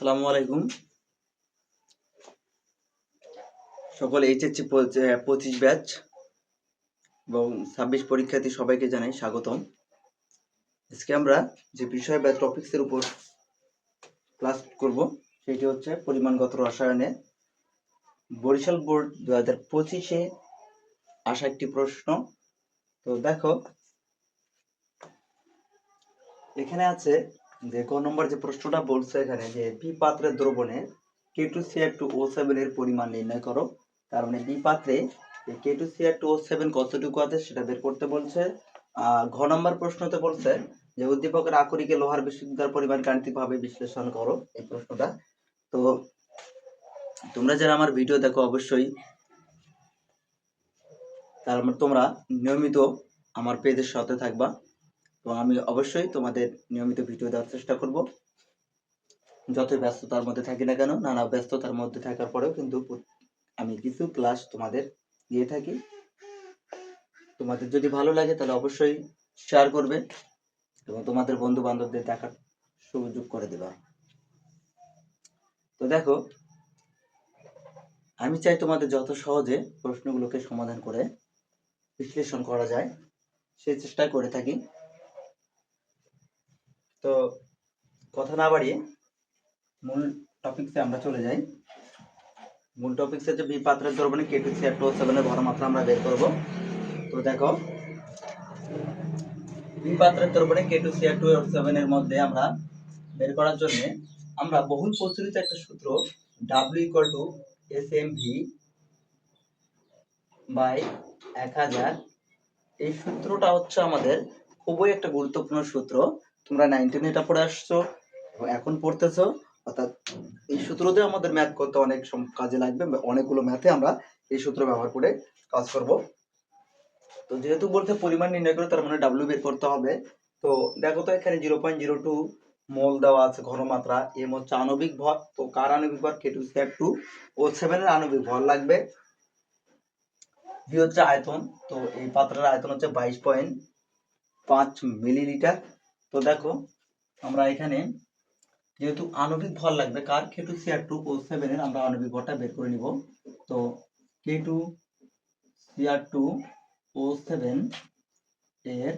আসসালামু আলাইকুম। সকল এইচএসসি পঁচিশ ব্যাচ এবং ছাব্বিশ পরীক্ষার্থী সবাইকে জানাই স্বাগতম। আজকে আমরা যে বিষয় বা টপিক্সের উপর ক্লাস করব, সেটি হচ্ছে পরিমাণগত রসায়নে। বরিশাল বোর্ড দু হাজার পঁচিশে আসা একটি প্রশ্ন। তো দেখো, এখানে আছে যে ক নম্বর যে প্রশ্নটা বলছে এখানে যে পি পাত্রের দ্রবণে K two C two O seven এর পরিমাণ নির্ণয় করো। তার মানে বি পাত্রে K two C two O seven কতটুকু আছে সেটা বের করতে বলছে। ঘ নম্বর প্রশ্নতে বলছে যে উদ্দীপকের আকরিকে লোহার বিশুদ্ধতার পরিমাণ গাণিতিকভাবে বিশ্লেষণ করো এই প্রশ্নটা। তো তোমরা যারা আমার ভিডিও দেখো অবশ্যই, তার মানে তোমরা নিয়মিত আমার পেজের সাথে থাকবা। তো আমি অবশ্যই তোমাদের নিয়মিত ভিডিও দেওয়ার চেষ্টা করব। যতই ব্যস্ততার মধ্যে থাকি না কেন, নানা ব্যস্ততার মধ্যে থাকার পরেও কিন্তু আমি কিছু ক্লাস তোমাদের দিয়ে থাকি। তোমাদের যদি ভালো লাগে তাহলে অবশ্যই শেয়ার করবে এবং তোমাদের বন্ধু বান্ধবদের দেখার সুযোগ করে দেবা। তো দেখো, আমি চাই তোমাদের যত সহজে প্রশ্নগুলোকে সমাধান করে বিশ্লেষণ করা যায় সেই চেষ্টা করে থাকি। তো কথা না বাড়িয়ে মূল টপিকসে আমরা চলে যাই। মূল টপিকসে যে বি পাত্রের দ্রবণে কে টু সি টু সেভেনের ঘনমাত্রা আমরা বের করব। তো দেখো বি পাত্রের দ্রবণে কে টু সি টু সেভেনের মধ্যে আমরা বের করার জন্য আমরা বহুল প্রচলিত একটা সূত্র W equal to S M V by এক হাজার। এই সূত্রটা হচ্ছে আমাদের খুবই একটা গুরুত্বপূর্ণ সূত্র। তোমরা নাইন টেন এটা পড়ে আসছো এখন পড়তেছো, অর্থাৎ এই সূত্র দিয়ে আমাদের ম্যাথ করতে অনেক কাজে লাগবে অনেকগুলো ম্যাথে আমরা এই সূত্র ব্যবহার করে কাজ করব। তো যেহেতু বলতে পরিমাণ নির্ণয় করে, তার মানে ডাব্লিউ বের করতে হবে। তো দেখো তো এখানে zero point zero two mole দেওয়া আছে ঘনমাত্রা এম হচ্ছে আণবিক ভর, তো কার আণবিক ভর? K two C two O সেভেনের আণবিক ভর লাগবে। ভি হচ্ছে আয়তন, তো এই পাত্রের আয়তন হচ্ছে বাইশ পয়েন্ট পাঁচ মিলিলিটার তো দেখো, আমরা এখানে যেহেতু আণবিক ভর লাগবে, কার K two C R two O সেভেনের আমরা আণবিক ভরটা বের করে নিব। তো K two C R two O seven এর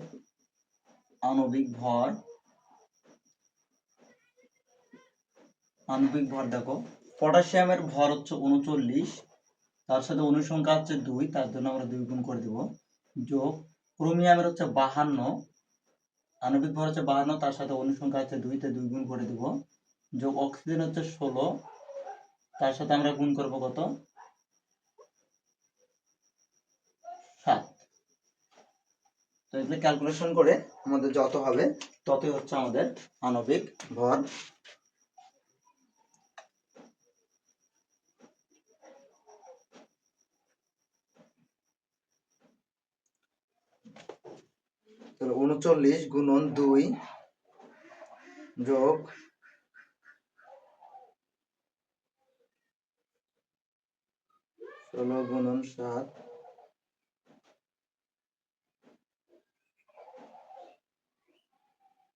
আণবিক ভর আণবিক ভর দেখো পটাশিয়ামের ভর হচ্ছে উনচল্লিশ, তার সাথে অনুসংখ্যা হচ্ছে দুই, তার জন্য আমরা দুই গুণ করে দেব। যোগ, ক্রোমিয়ামের হচ্ছে বাহান্ন আণবিক ভর হচ্ছে বাহান্ন, তার সাথে অনুসংখ্যা হচ্ছে দুইতে দুই গুণ করে দেবো। যোগ অক্সিজেন হচ্ছে ষোলো, তার সাথে আমরা গুণ করব কত? সাত। তো এগুলো ক্যালকুলেশন করে আমাদের যত হবে, ততই হচ্ছে আমাদের আণবিক ভর। তাহলে উনচল্লিশ গুণন দুই যোগ ষোলো গুণন সাত।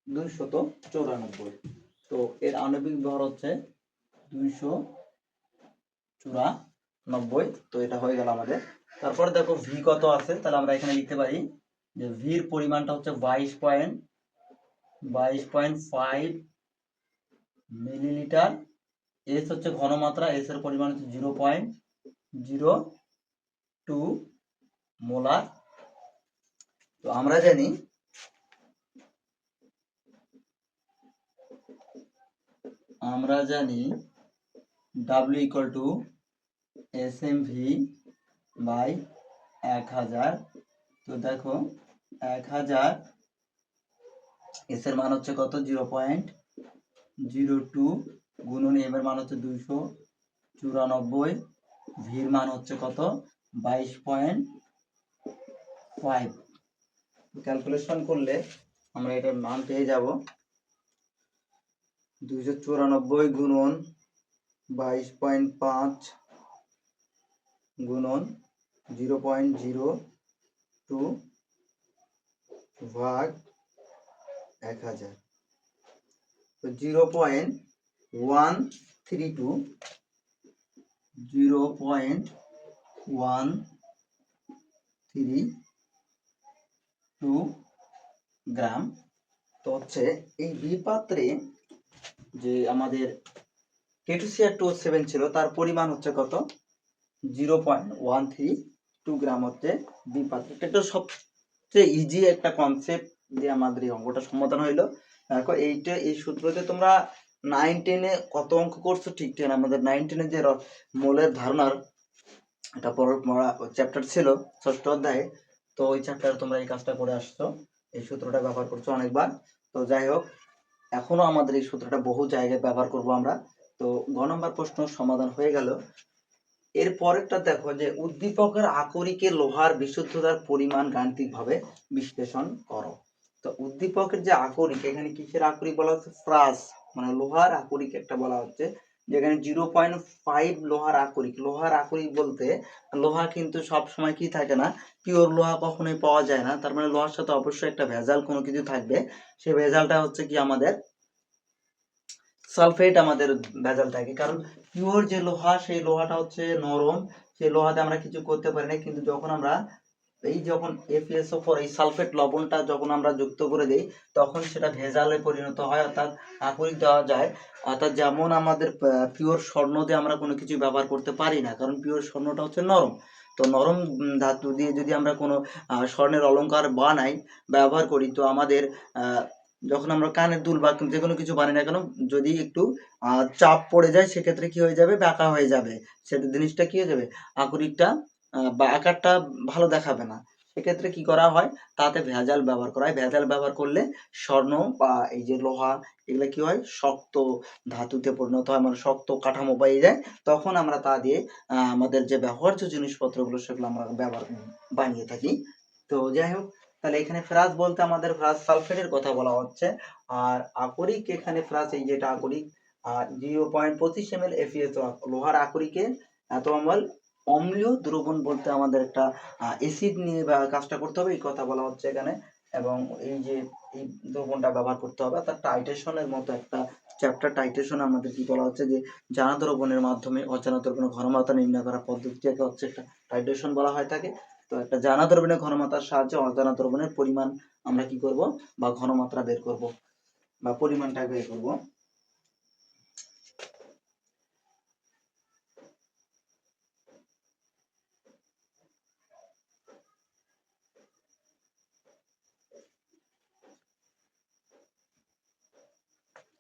দুইশত চৌরানব্বই। তো এর আণবিক ভর হচ্ছে দুইশো চুরানব্বই। তো এটা হয়ে গেল আমাদের। তারপর দেখো ভি কত আছে, তাহলে আমরা এখানে লিখতে পারি যে ভির পরিমাণটা হচ্ছে বাইশ পয়েন্ট বাইশ পয়েন্ট ফাইভ মিলিলিটার এস হচ্ছে ঘনমাত্রা এস এর পরিমাণ হচ্ছে zero point zero two molar তো আমরা জানি আমরা জানি W equal to S M V by এক হাজার। তো দেখো এক হাজার। এস এর মান হচ্ছে কত? জিরো পয়েন্ট জিরো টু গুণন এম এর মান হচ্ছে দুইশো চুরানব্বই। ভির মান হচ্ছে কত? বাইশ পয়েন্ট ফাইভ। ক্যালকুলেশন করলে আমরা এটার মান পেয়ে যাব। দুইশো চুরানব্বই গুণন বাইশ পয়েন্ট পাঁচ গুণন জিরো পয়েন্ট জিরো টু ভাগ এক হাজার। তো zero point one three two, zero point one three two gram. তো হচ্ছে এই বি পাত্রে যে আমাদের কেটুসিয়ার টু সেভেন ছিল, তার পরিমাণ হচ্ছে কত? Zero point one three two gram হচ্ছে বি পাত্রে। এটা সবচেয়ে ইজি একটা কনসেপ্ট দিয়ে আমাদের এই অঙ্কটা সমাধান হইল। দেখো এইটা, এই সূত্রতে তোমরা নাইন টেনে কত অঙ্ক করছ? ঠিক টেন আমাদের নাইন টেনে যে মোলের ধারণার এটা পড়া চ্যাপ্টার ছিল, ষষ্ঠ অধ্যায়ে। তো ওই চ্যাপ্টারে তোমরা এই কাজটা করে আসছো। এই সূত্রটা ব্যবহার করছ অনেকবার। তো যাই হোক, এখনও আমাদের এই সূত্রটা বহু জায়গায় ব্যবহার করব আমরা। তো গ নম্বর প্রশ্ন সমাধান হয়ে গেল। এর পরেরটা দেখো যে উদ্দীপকের আকরিকে লোহার বিশুদ্ধতার পরিমাণ গাণিতিকভাবে বিশ্লেষণ করো। তো উদ্দীপকের যে আকরিক, এখানে কিসের আকরিক বলা হচ্ছে? ফ্রাস মানে লোহার আকরিক একটা বলা হচ্ছে, যেখানে জিরো পয়েন্ট ফাইভ লোহার আকরিক। লোহার আকরিক বলতে, লোহা কিন্তু সব সময় কি থাকে না, পিওর লোহা কখনোই পাওয়া যায় না। তার মানে লোহার সাথে অবশ্যই একটা ভেজাল কোনো কিছু থাকবে। সেই ভেজালটা হচ্ছে কি আমাদের সালফেট আমাদের ভেজাল থাকে। কারণ পিওর যে লোহা, সেই লোহাটা হচ্ছে নরম। সেই লোহাতে আমরা কিছু করতে পারি না। কিন্তু যখন আমরা এই যখন এফএসও ফোর এই সালফেট লবণটা যখন আমরা যুক্ত করে দিই, তখন সেটা ভেজালে পরিণত হয়। অর্থাৎ আকরিক দেওয়া যায়। অর্থাৎ যেমন আমাদের পিওর স্বর্ণ দিয়ে আমরা কোনো কিছু ব্যবহার করতে পারি না। কারণ পিওর স্বর্ণটা হচ্ছে নরম। তো নরম ধাতু দিয়ে যদি আমরা কোনো স্বর্ণের অলঙ্কার বানাই, ব্যবহার করি, তো আমাদের যখন আমরা কানের দুল বা যে কোনো কিছু বানাই না কেন, যদি একটু চাপ পড়ে যায়, সেক্ষেত্রে কি হয়ে যাবে? বাঁকা হয়ে যাবে। সেটা জিনিসটা কি হয়ে যাবে? আকরিকটা বা আকারটা ভালো দেখাবে না। সেক্ষেত্রে কি করা হয়? তাতে ভেজাল ব্যবহার করা হয়। ভেজাল ব্যবহার করলে স্বর্ণ বা এই যে লোহা, এগুলো কি হয়? শক্ত ধাতুতে পরিণত হয়। মানে শক্ত কাঠামো পেয়ে যায়। তখন আমরা তা দিয়ে আমাদের যে ব্যবহার্য জিনিসপত্রগুলো, সেগুলো আমরা ব্যবহার, বানিয়ে থাকি। তো যাই হোক তাহলে এখানে ফ্রাস বলতে আমাদের ফ্রাস সালফেটের কথা বলা হচ্ছে। আর আকরিক এখানে ফ্রাস, এই যেটা আকরিক, আর জিরো পয়েন্ট পঁচিশ এম এল এফিএস, লোহার আকরিকে এত আমল অম্লীয় দ্রবণ বলতে আমাদের একটা অ্যাসিড নিয়ে বা কাজটা করতে হবে, এই কথা বলা হচ্ছে এখানে। এবং এই যে, এই দ্রবণটা ব্যবহার করতে হবে, অর্থাৎ টাইটেশনের মতো একটা চ্যাপ্টার, টাইটেশন আমাদের কি বলা হচ্ছে যে, জানা দ্রবণের মাধ্যমে অজানা দ্রবণের ঘনমাত্রা নির্ণয় করার পদ্ধতিটাকে হচ্ছে একটা টাইটেশন বলা হয় থাকে তো একটা জানা দ্রবণের ঘনমাত্রার সাহায্যে অজানা দ্রবণের পরিমাণ আমরা কি করব? বা ঘনমাত্রা বের করব বা পরিমাণটা বের করব।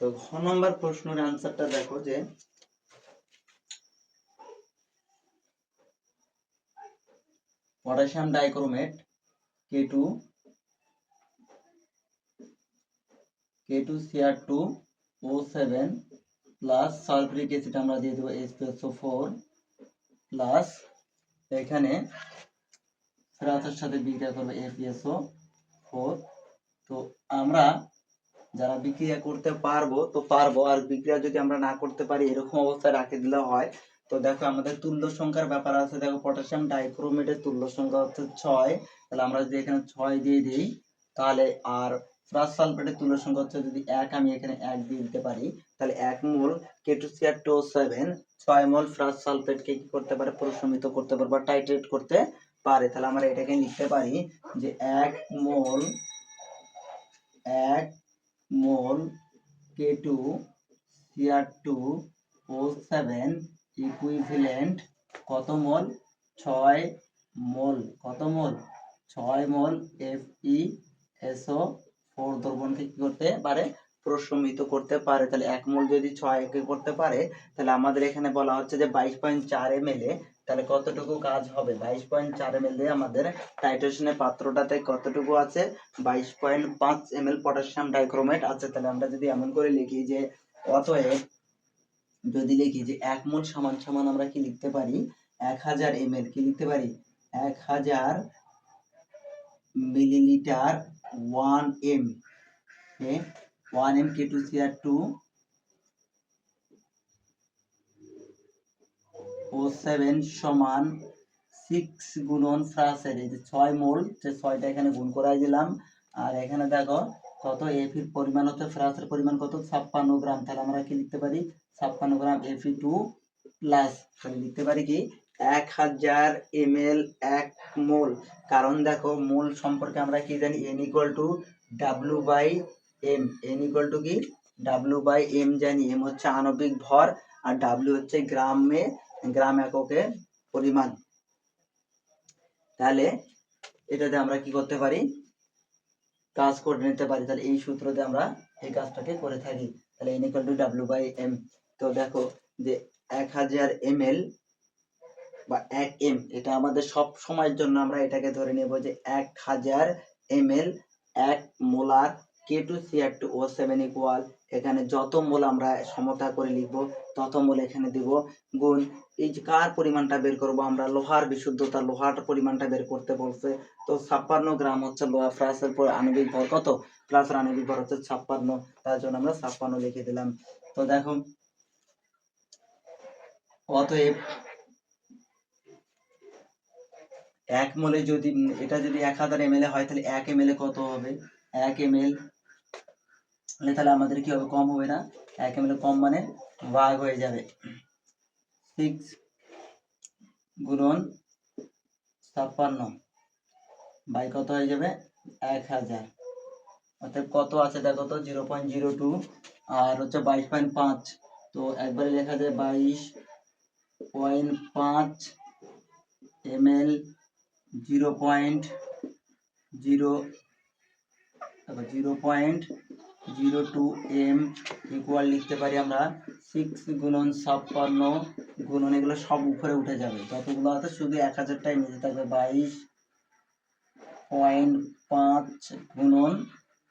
তো ঘ নম্বর প্রশ্নের অ্যান্সারটা দেখো যে potassium dichromate K two K two C R two O seven plus sulphuric acid আমরা দিয়ে দেবো এসপিএসও ফোর প্লাস এখানে ফেরাতের সাথে বিক্রিয়া করবে এপিএসও ফোর তো আমরা যারা বিক্রিয়া করতে পারব, তো পারব। আর বিক্রিয়া যদি আমরা না করতে পারি, এরকম অবস্থায় রাখে দিলে হয়। তো দেখো আমাদের তুল্য সংখ্যার ব্যাপার আছে, দেখো পটাশিয়াম ডাইক্রোমেটের তুল্য সংখ্যা হচ্ছে ছয়। তাহলে আমরা যদি এখানে ছয় দিয়ে দিই, তাহলে আর ফ্রাস সালফেটের তুল্য সংখ্যা হচ্ছে যদি এক, আমি এখানে এক দিয়ে দিতে পারি, তাহলে এক মোল কেটুসিয়ার টো সেভেন ছয় মোল ফ্রাস সালফেটকে কি করতে পারে? প্রশমিত করতে পারে বা টাইট্রেট করতে পারে। তাহলে আমরা এটাকে লিখতে পারি যে এক মোল এক mole K two C R two O seven equivalent কত মোল? ছয় মোল। কত মোল? ছয় mole F E S O four দ্রবণকে কি করতে পারে? প্রশমিত করতে পারে। তাহলে এক মোল যদি ছয় কে করতে পারে, তাহলে আমাদের এখানে বলা হচ্ছে যে বাইশ পয়েন্ট চার এম এল এ তাহলে কতটুকু কাজ হবে? বাইশ পয়েন্ট চার এম এল আমাদের টাইট্রেশনের পাত্রটাতে কতটুকু আছে? বাইশ পয়েন্ট পাঁচ এম এল পটাশিয়াম ডাইক্রোমেট আছে। তাহলে আমরা যদি এমন করে লিখি যে অতএব যদি লিখি যে এক মোল সমান সমান আমরা কি লিখতে পারি? এক হাজার এম কি লিখতে পারি? এক হাজার millilitre one M one M K two C R two O seven সমান সিক্স গুণন ফ্রাসের এই যে ছয় মোল ছয়টা এখানে গুণ করাই দিলাম। আর এখানে দেখো কত এফির পরিমাণ হচ্ছে ফেরাসের পরিমাণ কত? ছাপ্পান্ন গ্রাম। তাহলে আমরা কি লিখতে পারি? ছাপ্পান্ন গ্রাম এফি টু প্লাস তাহলে লিখতে পারি কি? এক হাজার এম এল এক মোল। কারণ দেখো, মোল সম্পর্কে আমরা কি জানি? N equal to W by M N equal to কি? ডাব্লু বাই এম জানি। এম হচ্ছে আণবিক ভর আর ডাব্লু হচ্ছে গ্রামে, গ্রাম এককে পরিমাণ। তাহলে এটাতে আমরা কি করতে পারি? কাজ করে নিতে পারি, তাহলে এই সূত্র দিয়ে আমরা এই কাজটাকে করে থাকি। তাহলে N equal to W by M তো দেখো যে এক হাজার এম এল বা এক এম এটা আমাদের সব সময়ের জন্য আমরা এটাকে ধরে নেব যে এক হাজার এম এল এক মোলার কে টু সি এক টু ও সেভেন ইকুয়াল এখানে যত মোল আমরা সমতা করে লিখব, তত মোল এখানে দিব গুণ এই যে কার পরিমাণটা বের করব আমরা, লোহার বিশুদ্ধতা, লোহার পরিমাণটা বের করতে বলছে। তো ছাপ্পান্ন গ্রাম হচ্ছে লোহা প্লাসের পর আণবিক ভর কত? প্লাস আণবিক ভর হচ্ছে ছাপ্পান্ন, তার জন্য আমরা ছাপ্পান্ন লিখে দিলাম। তো দেখো, অতএব এক মোলে যদি, এটা যদি এক হাজার এম হয়, তাহলে এক এম কত হবে? এক এম এল তাহলে আমাদের কি হবে? কম হবে না? এক এম কম মানে ভাগ হয়ে যাবে। সিক্স গুণন ছাপ্পান্ন। বাই কত হয়ে যাবে? এক হাজার। অর্থাৎ কত আছে দেখো তো? Zero point zero two. আর হচ্ছে বাইশ পয়েন্ট পাঁচ। তো একবারে লেখা যায় বাইশ পয়েন্ট পাঁচ M L zero point zero zero point zero two M equal লিখতে পারি আমরা। সিক্স গুণন ছাপ্পান্ন, গুণন এগুলো সব উপরে উঠে যাবে। যতগুলো আছে শুধু এক হাজারটাই নিচে থাকবে বাইশ পয়েন্ট পাঁচ গুণন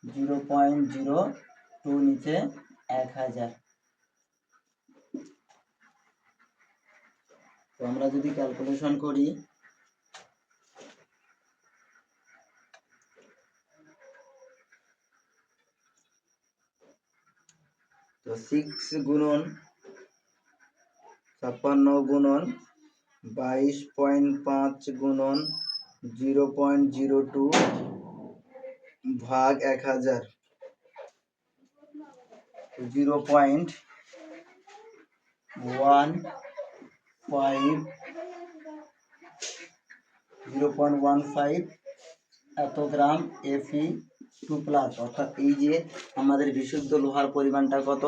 জিরো পয়েন্ট জিরো টু নিচে এক হাজার। তো আমরা যদি ক্যালকুলেশন করি, তো সিক্স গুণন ছাপ্পান্ন গুণন বাইশ পয়েন্ট পাঁচ গুণন জিরো পয়েন্ট জিরো টু ভাগ এক হাজার। Zero point one five zero point one five এত গ্রাম এফি টু প্লাস অর্থাৎ এই যে আমাদের বিশুদ্ধ লোহার পরিমাণটা কত?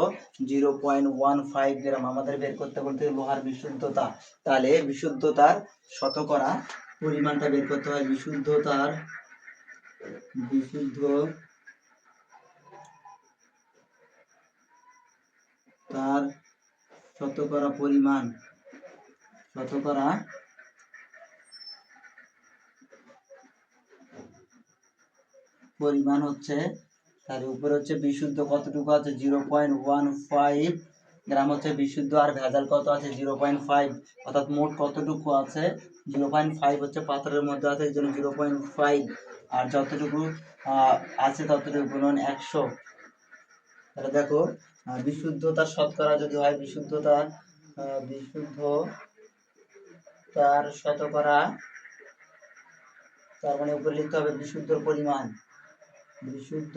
Zero point one five gram, আমাদের বের করতে বলতে লোহার বিশুদ্ধতা। তাহলে বিশুদ্ধতার শতকরা পরিমাণটা বের করতে হয়, বিশুদ্ধতার বিশুদ্ধ তার শতকরা পরিমাণ শতকরা পরিমাণ হচ্ছে, তার উপরে হচ্ছে বিশুদ্ধ কতটুকু আছে? Zero point one five gram হচ্ছে বিশুদ্ধ আর ভেজাল কত আছে? Zero point five. অর্থাৎ মোট কতটুকু আছে? জিরো পয়েন্ট ফাইভ হচ্ছে পাথরের মধ্যে আছে, এই জিরো পয়েন্ট ফাইভ। আর যতটুকু আছে ততটুকু গুণন একশো। তাহলে দেখো বিশুদ্ধতার শতকরা যদি হয়, বিশুদ্ধতা বিশুদ্ধ তার শতকরা, তার মানে উপরে লিখতে হবে বিশুদ্ধর পরিমাণ। বিশুদ্ধ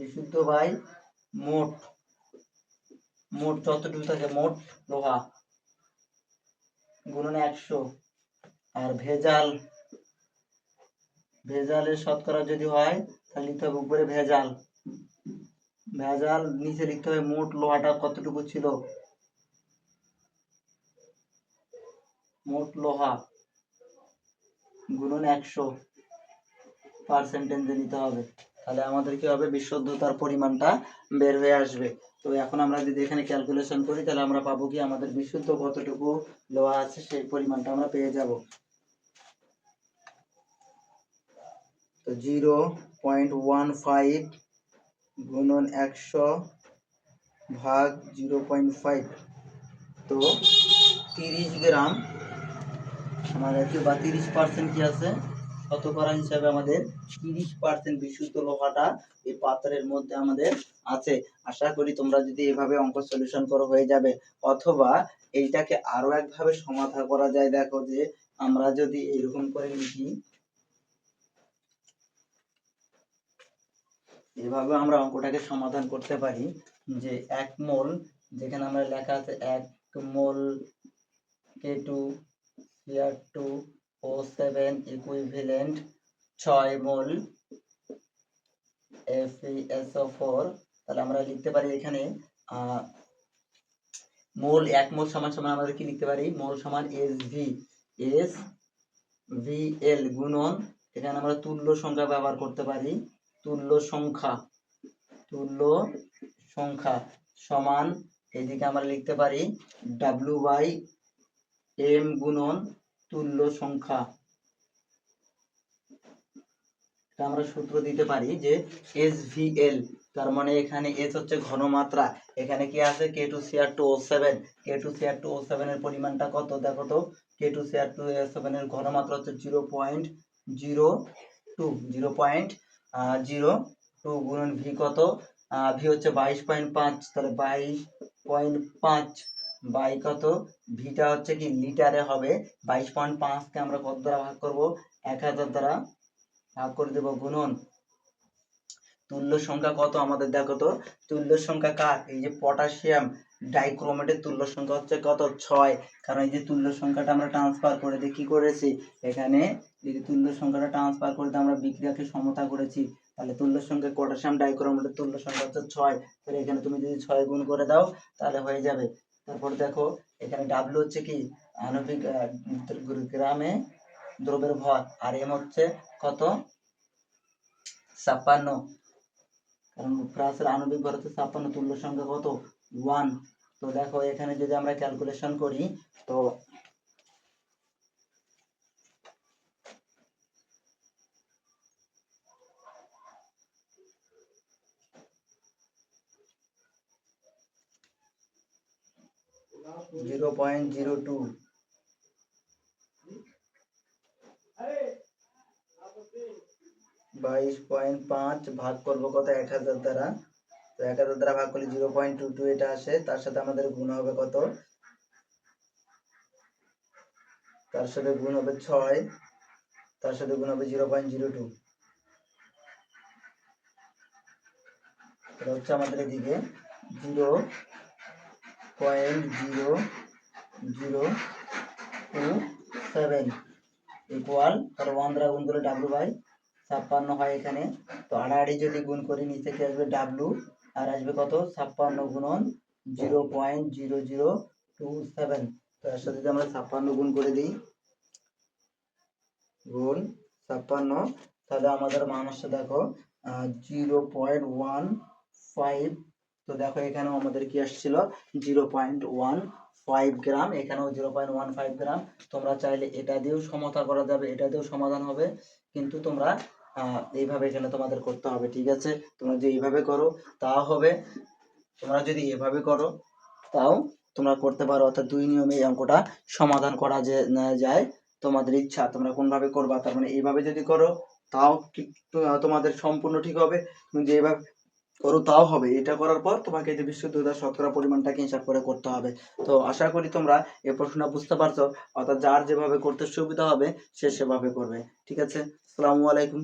বিশুদ্ধ বাই মোট মোট যতটুকু থাকে মোট লোহা, গুণন একশো। আর ভেজাল, ভেজালের শতকরা যদি হয়, তাহলে লিখতে হবে উপরে ভেজাল। ভেজাল নিচে লিখতে হবে মোট লোহাটা কতটুকু ছিল? মোট লোহা, গুণন একশো। পার্সেন্টেজে নিতে হবে। তাহলে আমাদের কি হবে? বিশুদ্ধতার পরিমাণটা বের হয়ে আসবে। তো এখন আমরা যদি এখানে ক্যালকুলেশন করি, তাহলে আমরা পাবো কি? আমাদের বিশুদ্ধ কতটুকু লোহা আছে, সেই পরিমাণটা আমরা পেয়ে যাব। তো জিরো পয়েন্ট ওয়ান ফাইভ গুণন একশো ভাগ জিরো পয়েন্ট ফাইভ তো তিরিশ গ্রাম। আমাদের কি বা তিরিশ পার্সেন্ট কি আছে? শতকরা হিসাবে আমাদের তিরিশ পার্সেন্ট বিশুদ্ধ লোহাটা এই পাত্রের মধ্যে আমাদের আছে। আশা করি তোমরা যদি এভাবে অঙ্ক সলিউশন করো হয়ে যাবে। অথবা এইটাকে আরও একভাবে সমাধান করা যায়। দেখো যে আমরা যদি এরকম করে লিখি, এভাবে আমরা অঙ্কটাকে সমাধান করতে পারি যে এক মোল, যেখানে আমরা লেখা আছে এক mole K two C R two O seven equivalent ছয় mole F S O four তাহলে আমরা লিখতে পারি এখানে মোল এক মোল সমান সমান আমাদের কি লিখতে পারি? মোল সমান S V S V L গুণন, এখানে আমরা তুল্য সংখ্যা ব্যবহার করতে পারি। তুল্য সংখ্যা তুল্য সংখ্যা সমান, এদিকে আমরা লিখতে পারি ডাব্লিউ বাই এম গুণন তুল্য সংখ্যা। আমরা সূত্র দিতে পারি যে এস ভি এল তার মানে এখানে এস হচ্ছে ঘনমাত্রা। এখানে কি আছে? K two C R two O seven. K two C R two O সেভেনের পরিমাণটা কত? দেখো তো, K two C R two O সেভেনের ঘনমাত্রা হচ্ছে zero point zero two, zero point zero two গুণন ভি কত? ভি হচ্ছে বাইশ পয়েন্ট পাঁচ, তাহলে বাইশ পয়েন্ট পাঁচ। বাই কত? ভিটা হচ্ছে কি লিটারে হবে। বাইশ পয়েন্ট পাঁচকে আমরা কত দ্বারা ভাগ করব? এক হাজার দ্বারা ভাগ করে দেবো গুণন। তুল্য সংখ্যা কত আমাদের দেখো তো? তুল্য সংখ্যা কার? এই যে পটাশিয়াম ডাইক্রোমেটের তুল্য সংখ্যা হচ্ছে কত? ছয়। কারণ এই যে তুল্য সংখ্যাটা আমরা ট্রান্সফার করে দিয়ে কি করেছি? এখানে এই যে তুল্য সংখ্যাটা ট্রান্সফার করে আমরা বিক্রিয়াকে সমতা করেছি। তাহলে তুল্য সংখ্যা পটাশিয়াম ডাইক্রোমেটের তুল্য সংখ্যা হচ্ছে ছয়। তাহলে এখানে তুমি যদি ছয় গুণ করে দাও, তাহলে হয়ে যাবে তারপর দেখো, এখানে ডাব্লু হচ্ছে কি? আণবিক গ্রামে দ্রব্যের ভর। আর এম হচ্ছে কত? ছাপ্পান্ন। কারণ ফ্রান্সের আণবিক ভর হচ্ছে ছাপ্পান্ন, তুল্য সংখ্যা কত? ওয়ান তো দেখো, এখানে যদি আমরা ক্যালকুলেশন করি, তো জিরো পয়েন্ট জিরো টু বাইশ পয়েন্ট পাঁচ ভাগ করব কত? এক হাজার দ্বারা। তো এক হাজার দ্বারা ভাগ করলে জিরো পয়েন্ট টু টু এটা আসে। তার সাথে আমাদের গুণ হবে কত? তার সাথে গুণ হবে ছয়। তার সাথে গুণ হবে জিরো পয়েন্ট জিরো টু এটা হচ্ছে আমাদের এদিকে। Zero point zero zero two seven equal তাহলে ওয়ান দ্বারা গুণ করে ডাব্লু বাই ছাপ্পান্ন হয় এখানে। তো আড়াআড়ি যদি গুণ করি, নিচে কি আসবে ডাব্লু আর আসবে কত? ছাপ্পান্ন গুণন zero point zero zero two seven তো এর সাথে আমরা ছাপ্পান্ন গুণ করে দিই, গুণ ছাপ্পান্ন, তাহলে আমাদের মান আসছে দেখো জিরো পয়েন্ট ওয়ান ফাইভ তো দেখো এখানেও আমাদের কি আসছিল? Zero point one five gram. এখানেও zero point one five gram. তোমরা চাইলে এটা দিয়েও সমতা করা যাবে, এটা দিয়েও সমাধান হবে। কিন্তু তোমরা এইভাবে এখানে তোমাদের করতে হবে, ঠিক আছে? তোমরা যদি এইভাবে করো তাও হবে। তোমরা যদি এভাবে করো, তাও তোমরা করতে পারো। অর্থাৎ দুই নিয়মে এই অঙ্কটা সমাধান করা যে যায়। তোমাদের ইচ্ছা, তোমরা কোনভাবে করবা? তার মানে এইভাবে যদি করো, তাও তোমাদের সম্পূর্ণ ঠিক হবে। তুমি যে এইভাবে করো, তাও হবে। এটা করার পর তোমাকে যে বিশুদ্ধতা শতকরা পরিমাণটাকে হিসাব করে করতে হবে। তো আশা করি তোমরা এই প্রশ্নটা বুঝতে পারছ। অর্থাৎ যার যেভাবে করতে সুবিধা হবে, সে সেভাবে করবে। ঠিক আছে? আসসালামু আলাইকুম।